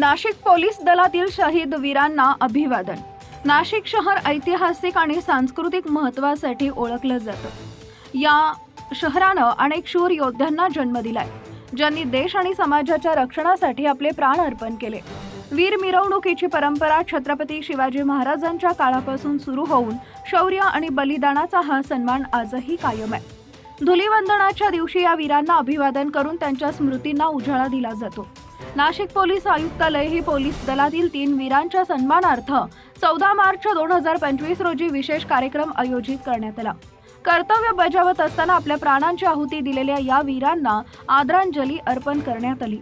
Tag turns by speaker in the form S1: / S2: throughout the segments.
S1: Nashik police दलातील शहीद वीरांना अभिवादन. नाशिक शहर ऐतिहासिक आणि सांस्कृतिक महत्वासाठी ओळखलं जातं. या शहरानं अनेक शूर योद्ध्यांना जन्म दिलाय. ज्यांनी देश आणि समाजाच्या रक्षणासाठी आपले प्राण अर्पण केले. वीर मिरवणुकीची परंपरा छत्रपती शिवाजी महाराजांच्या काळापासून सुरू होऊन शौर्य आणि बलिदानाचा हा सन्मान आजही कायम आहे. धुलीवंदनाच्या दिवशी या वीरांना अभिवादन करून त्यांच्या स्मृतींना उजाळा दिला जातो. नाशिक पोलीस आयुक्तालय ही पोलीस दलातील तीन वीरांच्या सन्मानार्थ चौदा मार्च दोन हजार पंचवीस रोजी विशेष कार्यक्रम आयोजित करण्यात आला. कर्तव्य बजावत असताना आपल्या प्राणांची आहुती दिलेल्या या वीरांना आदरांजली अर्पण करण्यात आली.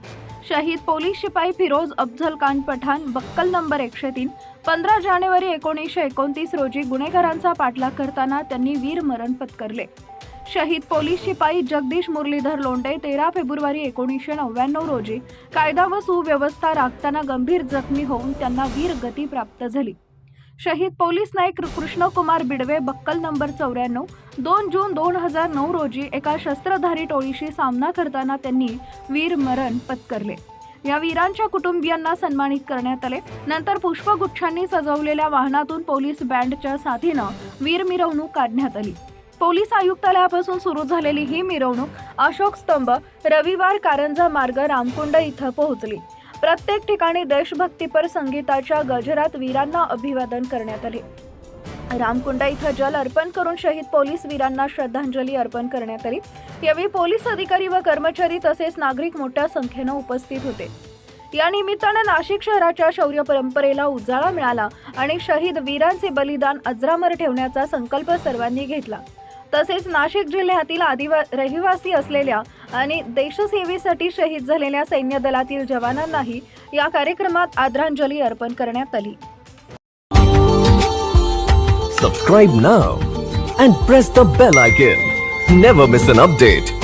S1: शहीद पोलीस शिपाई फिरोज अफझल खान पठाण बक्कल नंबर एकशे तीन पंधरा जानेवारी एकोणीसशे एकोणतीस रोजी गुन्हेगारांचा पाठलाग करताना त्यांनी वीरमरण पत्करले. शहीद पोलीस शिपाई जगदीश मुरलीधर लोंडे तेरा फेब्रुवारी एकोणीसशे नव्याण्णव रोजी कायदा व सुव्यवस्था राखताना गंभीर जखमी होऊन त्यांना वीर गती प्राप्त झाली. शहीद police Naik Krishnakumar Bidwe buckle number चौऱ्याण्णव दोन जून दोन हजार नऊ रोजी एका शस्त्रधारी टोळीशी सामना करताना त्यांनी वीर मरण पत्करले. या वीरांच्या कुटुंबियांना सन्मानित करण्यात आले. नंतर पुष्पगुच्छांनी सजवलेल्या वाहनातून पोलीस बँडच्या साथीनं वीर मिरवणूक काढण्यात आली. पोलीस आयुक्तालयापासून सुरू झालेली ही मिरवणूक अशोक स्तंभ रविवार कारंजा मार्ग रामकुंड इथं पोहोचली. प्रत्येक ठिकाणी देशभक्तीपर संगीताच्या गजरात वीरांना अभिवादन करण्यात आले. रामकुंड इथं जल अर्पण करून शहीद पोलीस वीरांना श्रद्धांजली अर्पण करण्यात आली. यावेळी पोलीस अधिकारी व कर्मचारी तसेच नागरिक मोठ्या संख्येनं उपस्थित होते. या निमित्तानं नाशिक शहराच्या शौर्य परंपरेला उजाळा मिळाला आणि शहीद वीरांचे बलिदान अजरामर ठेवण्याचा संकल्प सर्वांनी घेतला. तसेच नाशिक जिल्ह्यातील आदिवा रहिवासी असलेल्या आणि देशसेवेसाठी शहीद झालेल्या सैन्य दलातील जवानांनाही या कार्यक्रमात आदरांजली अर्पण करण्यात आली.
S2: Subscribe now and press the bell icon never miss an update